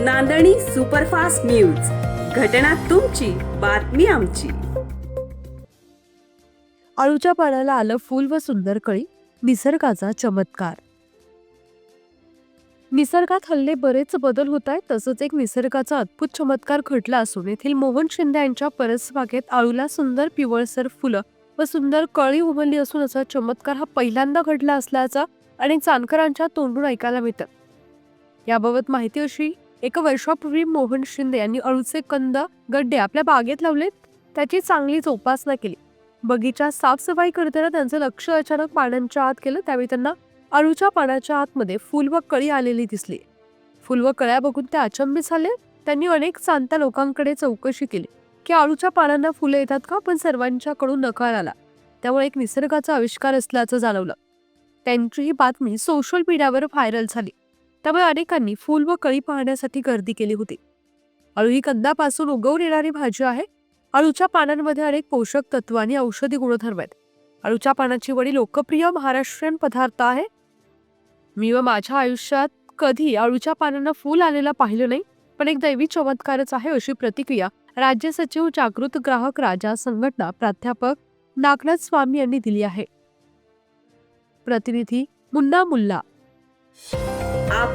नांदणी superfast news. घटना तुमची बातमी आमची. आळूच्या पाण्याला आलं फूल व सुंदर कळी निसर्गाचा चमत्कार. निसर्गात हल्ले बरेच बदल होत आहेत तसंच एक निसर्गाचा अद्भुत चमत्कार घडला असून येथील मोहन शिंदे यांच्या परसबागेत आळूला सुंदर पिवळसर फुलं व सुंदर कळी उमलली असून असा चमत्कार हा पहिल्यांदा घडला असल्याचा आणि चांदकरांच्या तोंडून ऐकायला मिळतं. याबाबत माहिती अशी एका वर्षापूर्वी मोहन शिंदे यांनी अळूचे कंद गड्डे आपल्या बागेत लावलेत. त्याची चांगली उपासना केली. बगीचा साफसफाई करताना त्यांचं लक्ष अचानक पानांच्या आत केलं त्यावेळी त्यांना अळूच्या पानाच्या आतमध्ये फुल व कळी आलेली दिसली. फुल व कळ्या बघून ते अचंबित झाले. त्यांनी अनेक जाणत्या लोकांकडे चौकशी केली की अळूच्या पानांना फुलं येतात का? पण सर्वांच्याकडून नकार आला. त्यामुळे एक निसर्गाचा आविष्कार असल्याचं जाणवलं. त्यांची ही बातमी सोशल मीडियावर व्हायरल झाली. त्यामुळे अनेकांनी फुल व कळी पाहण्यासाठी गर्दी केली होती. अळू ही कंदापासून उगवून येणारी भाजी आहे. अळूच्या पानांमध्ये अनेक पोषक तत्व आणि औषधी गुणधर्म आहेत. अळूच्या पानाची वडी लोकप्रिय महाराष्ट्रीयन पदार्थ आहे. मी व माझ्या आयुष्यात कधी अळूच्या पानांना फूल आलेलं पाहिलं नाही पण एक दैवी चमत्कारच आहे अशी प्रतिक्रिया राज्य सचिव जागृत ग्राहक राजा संघटना प्राध्यापक नागनाथ स्वामी यांनी दिली आहे. प्रतिनिधी मुन्ना मुल्ला.